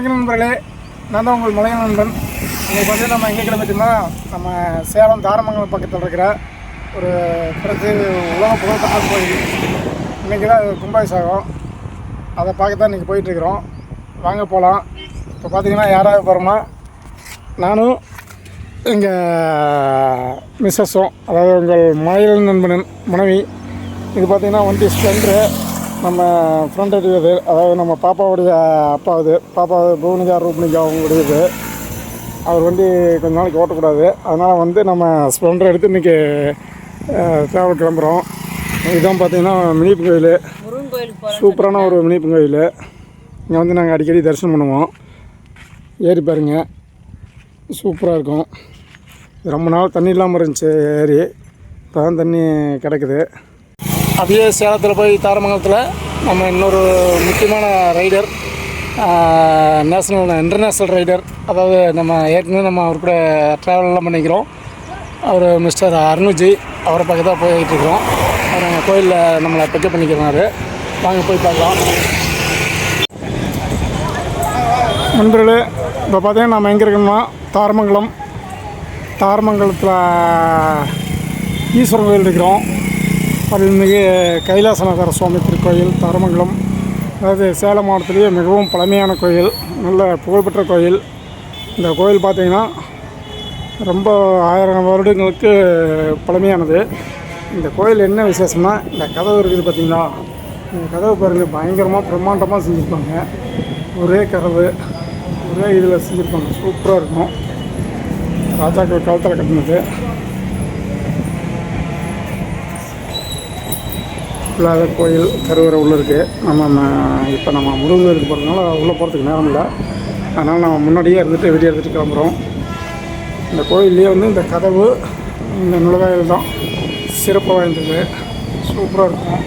வணக்கம் நண்பர்களே. நான் தான் உங்கள் மலைய நண்பன். இன்னைக்கு பார்த்தீங்கன்னா நம்ம எங்கே கிளம்பிட்டோம்னா நம்ம சேலம் தாரமங்கலம் பக்கத்தில் இருக்கிற ஒரு பிறகு உலக புகழ்பெற்ற கோயில். இன்றைக்கி தான் கும்பாபிஷேகம். அதை பார்க்க தான் இன்றைக்கி போயிட்டுருக்குறோம். வாங்க போகலாம் இப்போ பார்த்தீங்கன்னா யாராவது போகிறோம்னா நானும் எங்கள் மிஸ்ஸஸும் அதாவது உங்கள் மலையல் நண்பனின் மனைவி இது பார்த்தீங்கன்னா வண்டி ஸ்ப்ளெண்டரு நம்ம ஃப்ரெண்ட் அடிக்கிறது அதாவது நம்ம பாப்பாவுடைய அப்பாவுது பாப்பா புவனிகா ரூபனிகா அவர் வண்டி கொஞ்ச நாளைக்கு ஓட்டக்கூடாது. அதனால் வந்து நம்ம ஸ்ப்ளெண்டர் எடுத்து இன்றைக்கி ட்ராவல் கிளம்புறோம். இதுதான் பார்த்தீங்கன்னா மினிப்பு கோயில். சூப்பரான ஒரு மினிப்பு கோயில். இங்கே வந்து நாங்கள் அடிக்கடி தரிசனம் பண்ணுவோம். ஏறி பாருங்க. சூப்பராக இருக்கும். ரொம்ப நாள் தண்ணி இல்லாமல் இருந்துச்சு ஏரி இப்போ தான் தண்ணி கிடைக்குது. அப்படியே சேலத்தில் போய் தாரமங்கலத்தில் நம்ம இன்னொரு முக்கியமான ரைடர் நேஷ்னல் இன்டர்நேஷ்னல் ரைடர் அதாவது நம்ம ஏற்கனவே நம்ம அவர் கூட ட்ராவல்லாம் பண்ணிக்கிறோம். அவர் மிஸ்டர் அருணுஜி அவரை பக்கம் தான் போயிட்டுருக்கிறோம் அவர் நாங்கள் கோயிலில் நம்மளை பிக்கப் பண்ணிக்கிறாரு வாங்க போய் பார்க்கலாம். நண்பர்களே இப்போ பார்த்தீங்கன்னா நம்ம எங்கே இருக்கோம்னா தாரமங்கலம் தாரமங்கலத்தில் ஈஸ்வரன் கோயில் இருக்கிறோம். அருள்மிகு கைலாசநாதர சுவாமி திருக்கோயில் தரமங்கலம் அதாவது சேலம் மாவட்டத்திலேயே மிகவும் பழமையான கோயில் நல்ல புகழ்பெற்ற கோயில். இந்த கோயில் பார்த்திங்கன்னா ரொம்ப ஆயிரம் வருடங்களுக்கு பழமையானது. இந்த கோயில் என்ன விசேஷம்னா இந்த கதவு இருக்குது பார்த்தீங்களா? இந்த கதவு பாருங்கள் பயங்கரமாக பிரம்மாண்டமாக செஞ்சுருப்பாங்க. ஒரே கதவு ஒரே இதில் செஞ்சுருப்பாங்க. சூப்பராக இருக்கும். ராஜாக்கள் காலத்தில் கட்டினது. இல்லாத கோயில் கருவறை உள்ளே இருக்குது நம்ம இப்போ நம்ம முருகன் போகிறதுனால உள்ளே போகிறதுக்கு நேரம் இல்லை. அதனால் நம்ம முன்னாடியே இருந்துட்டு வெளியே எடுத்துகிட்டு கிளம்புறோம். இந்த கோயில்லையே வந்து இந்த கதவு இந்த நுழைவாயில் தான். சிறப்பு வாய்ந்தது. சூப்பராக இருக்கும்.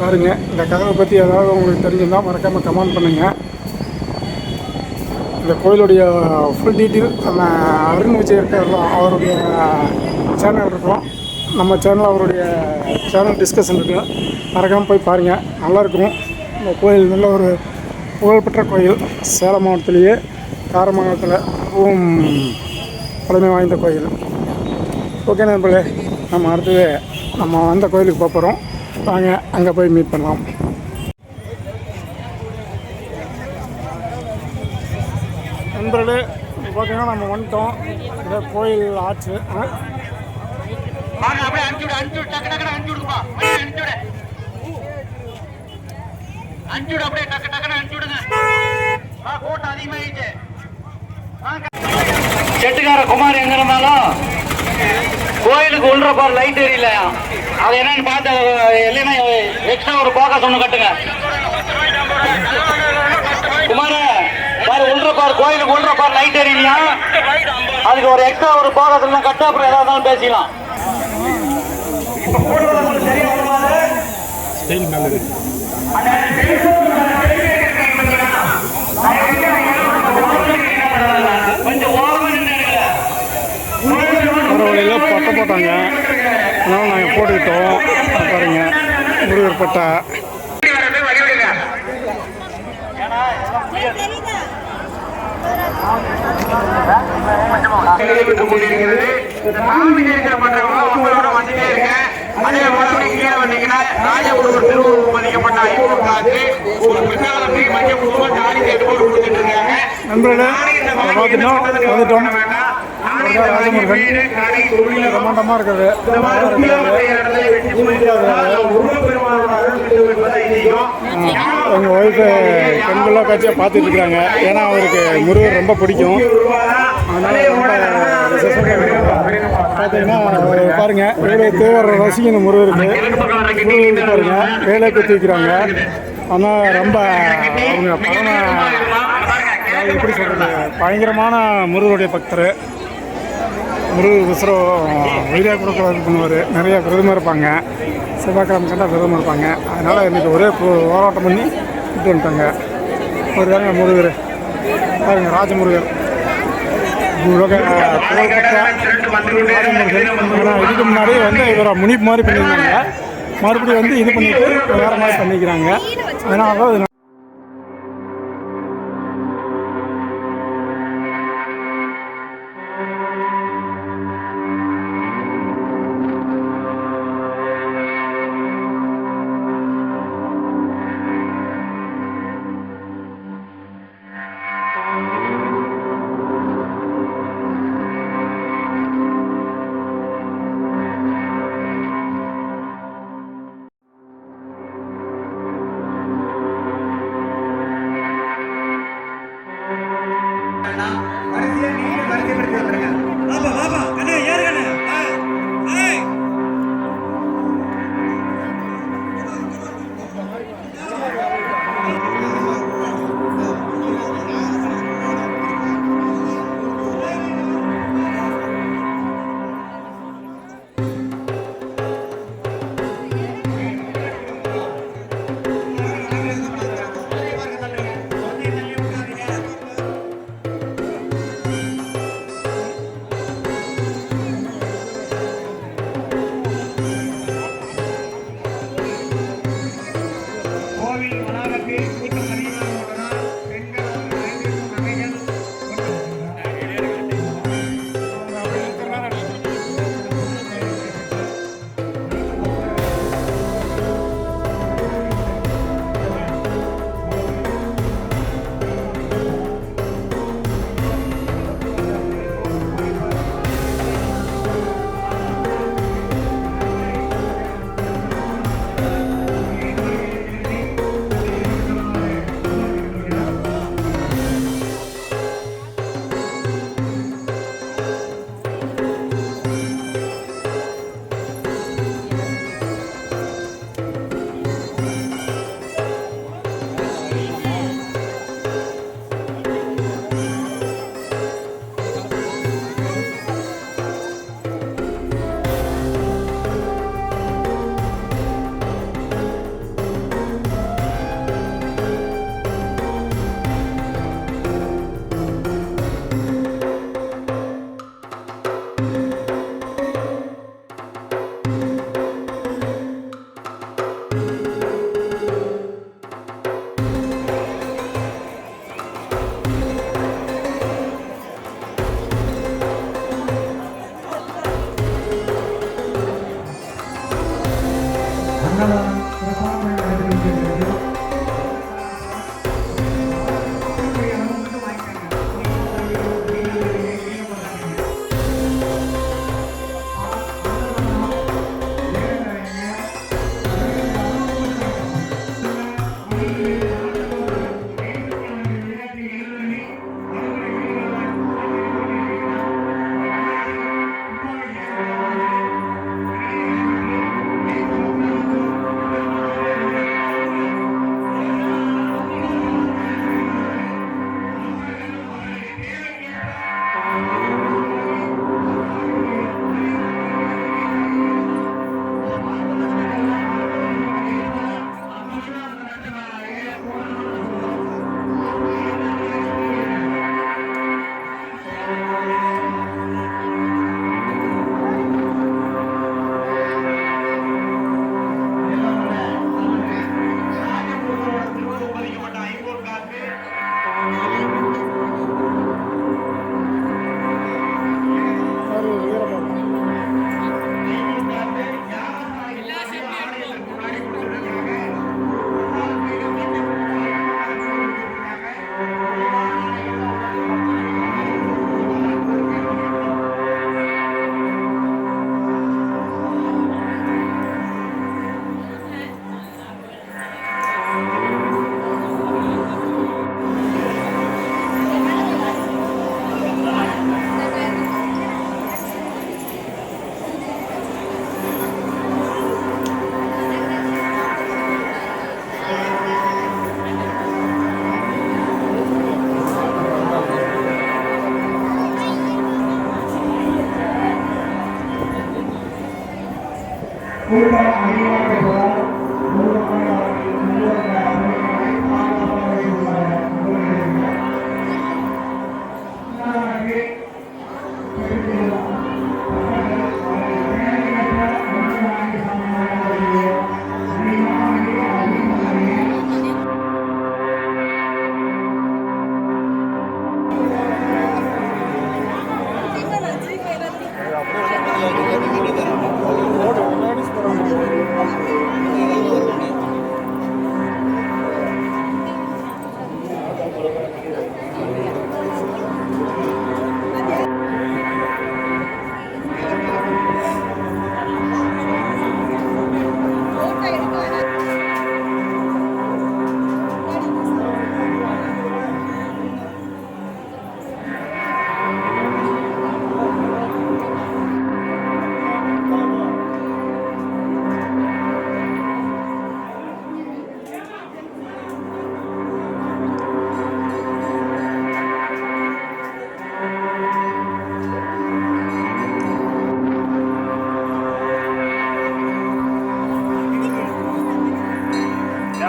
பாருங்கள் இந்த கதவை பற்றி ஏதாவது உங்களுக்கு தெரிஞ்சிருந்தால் மறக்காமல் கமெண்ட் பண்ணுங்கள் இந்த கோயிலுடைய ஃபுல் டீட்டெயில் நம்ம அருண் விஜய் இருக்கார்ல அவருடைய சேனல் இருக்கும். நம்ம சேனல் அவருடைய சேனல் டிஸ்கஷன் இருக்கு. மறக்காமல் போய் பாருங்கள் நல்லாயிருக்கும். இந்த கோயில் நல்ல ஒரு புகழ்பெற்ற கோயில். சேலம் மாவட்டத்திலேயே காரமங்கலத்தில் மிகவும் பழமை வாய்ந்த கோயில். ஓகே நண்பர்களே நம்ம அடுத்தது நம்ம அந்த கோயிலுக்கு போக போகிறோம் வாங்க அங்கே போய் மீட் பண்ணலாம். நண்பர்களே பார்த்தீங்கன்னா நம்ம வந்துட்டோம். இந்த கோயில் ஆச்சு ஆ? வாங்க விடு அனுப்பிச்சு விடு டக்கு டக்குனு அனுப்பிச்சு விடுப்பா வண்டி விடு அனுப்பிச்சு விடு அப்படியே டக்கு டக்குனு அனுப்பிச்சு விடுங்க ஆ கூட்டம் அதிகமாயிடுச்சு செட்டுக்கார குமார் எங்க இருந்தாலும் கோயிலுக்கு உள்ள பார் லைட் எரியல அது என்னன்னு பார்த்து இல்லைன்னா எக்ஸ்ட்ரா ஒரு போக்கஸ் ஒன்று கட்டுங்க. குமார பாரு உள்ள பார் கோயிலுக்கு உள்ள பார் லைட் எரியலையா அதுக்கு ஒரு எக்ஸ்ட்ரா ஒரு போக்கஸ் எல்லாம் கட்டு அப்புறம் எதாவது பேசிக்கலாம். கொஞ்சம் ஓரமா நின்னுடுங்க. வர வழியில் பட்டை போட்டாங்க. அதனால் நாங்கள் போட்டுக்கிட்டோம். பாருங்க. முருகர் பட்டை அதே மாதிரி கீழே வந்தீங்கன்னா ராஜகுருவர் திருவுருவம் பதிக்கப்பட்ட ஐநூறு காசு ஒரு பின்னால போய் மஞ்சள் குங்குமம் தாலி சேர்த்து போட்டு கொடுத்துட்டு இருக்காங்க. இருக்குது. ஒய்ஃபு கண்கொள்ளா காட்சியாக பார்த்துட்டு இருக்கிறாங்க. ஏன்னா அவருக்கு முருகர் ரொம்ப பிடிக்கும். அதனால் ரொம்ப. பார்த்தீங்கன்னா பாருங்க வேலை தேவர் ரசிகன் முருகருக்கு முருகருக்கு பாருங்க வேலை குத்தி வைக்கிறாங்க ஆனால் ரொம்ப அவங்க பரம எப்படி சொல்கிறது பயங்கரமான முருகருடைய பக்தர். முருகர் உசரம் உயிரியாக கொடுக்குறது பண்ணுவார். நிறைய விரதம் இருப்பாங்க. செவ்வாய்க்கிழமை கண்டா விரதம் இருப்பாங்க. அதனால் இன்றைக்கி ஒரே போ- போராட்டம் பண்ணி விட்டு வந்துட்டாங்க. ஒரு தாங்க முருகர் பாருங்க ராஜமுருகர். உலக இதுக்கு முன்னாடி வந்து இவரை முனிப்பு மாதிரி பண்ணியிருந்தாங்க. மறுபடியும் வந்து இது பண்ணிட்டு வேறு மாதிரி பண்ணிக்கிறாங்க. அதனால தான் பதிக்கப்பட்ட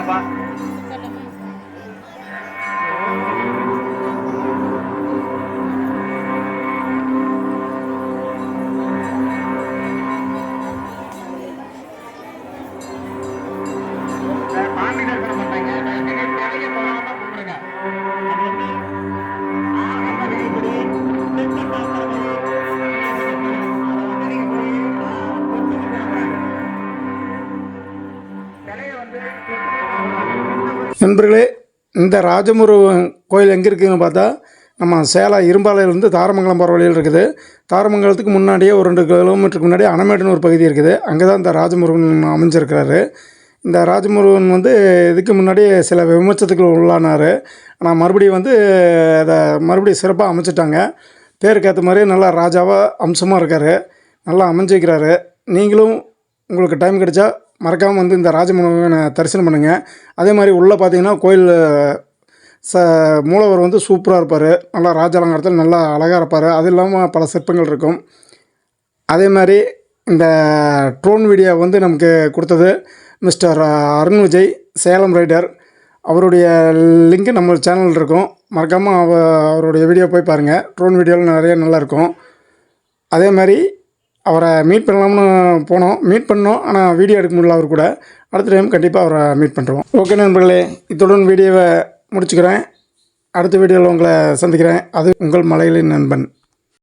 八。நண்பர்களே இந்த ராஜமுருகன் கோயில் எங்கே இருக்குதுன்னு பார்த்தா நம்ம சேலம் இரும்பாலையிலேருந்து தாரமங்கலம் போகிற வழியில் இருக்குது. தாரமங்கலத்துக்கு முன்னாடியே ஒரு ரெண்டு கிலோமீட்டருக்கு முன்னாடி அணமேடுன்னு ஒரு பகுதி இருக்குது. அங்கே தான் இந்த ராஜமுருகன் அமைஞ்சிருக்கிறாரு. இந்த ராஜமுருகன் வந்து இதுக்கு முன்னாடி சில விமர்சனத்துக்கு உள்ளானார். ஆனால் மறுபடியும் வந்து அதை மறுபடியும் சிறப்பாக அமைச்சிட்டாங்க. பேருக்கேற்ற மாதிரி நல்லா ராஜாவாக அம்சமாக இருக்கார். நல்லா அமைஞ்சிக்கிறாரு நீங்களும் உங்களுக்கு டைம் கிடைச்சா மறக்காமல் வந்து இந்த ராஜமுருகனை தரிசனம் பண்ணுங்கள் அதே மாதிரி உள்ளே பார்த்தீங்கன்னா கோயில் ச மூலவர் வந்து சூப்பராக இருப்பார். நல்லா ராஜ அலங்காரத்தில் நல்லா அழகாக இருப்பார். அது இல்லாமல் பல சிற்பங்கள் இருக்கும். அதே மாதிரி இந்த ட்ரோன் வீடியோ வந்து நமக்கு கொடுத்தது மிஸ்டர் அருண் விஜய் சேலம் ரைடர். அவருடைய லிங்க் நம்ம சேனல் இருக்கும். மறக்காமல் அவ அவருடைய வீடியோ போய் பாருங்கள் ட்ரோன் வீடியோவில் நிறைய நல்லாயிருக்கும் அதே மாதிரி அவரை மீட் பண்ணலாம்னு போனோம். மீட் பண்ணோம். ஆனால் வீடியோ எடுக்க முடியல அவர் கூட. அடுத்த டைம் கண்டிப்பாக அவரை மீட் பண்ணுறோம் ஓகே நண்பர்களே இத்துடன் வீடியோவை முடிச்சுக்கிறேன். அடுத்த வீடியோவில் உங்களை சந்திக்கிறேன். அது உங்கள் மலையிலின் நண்பன்.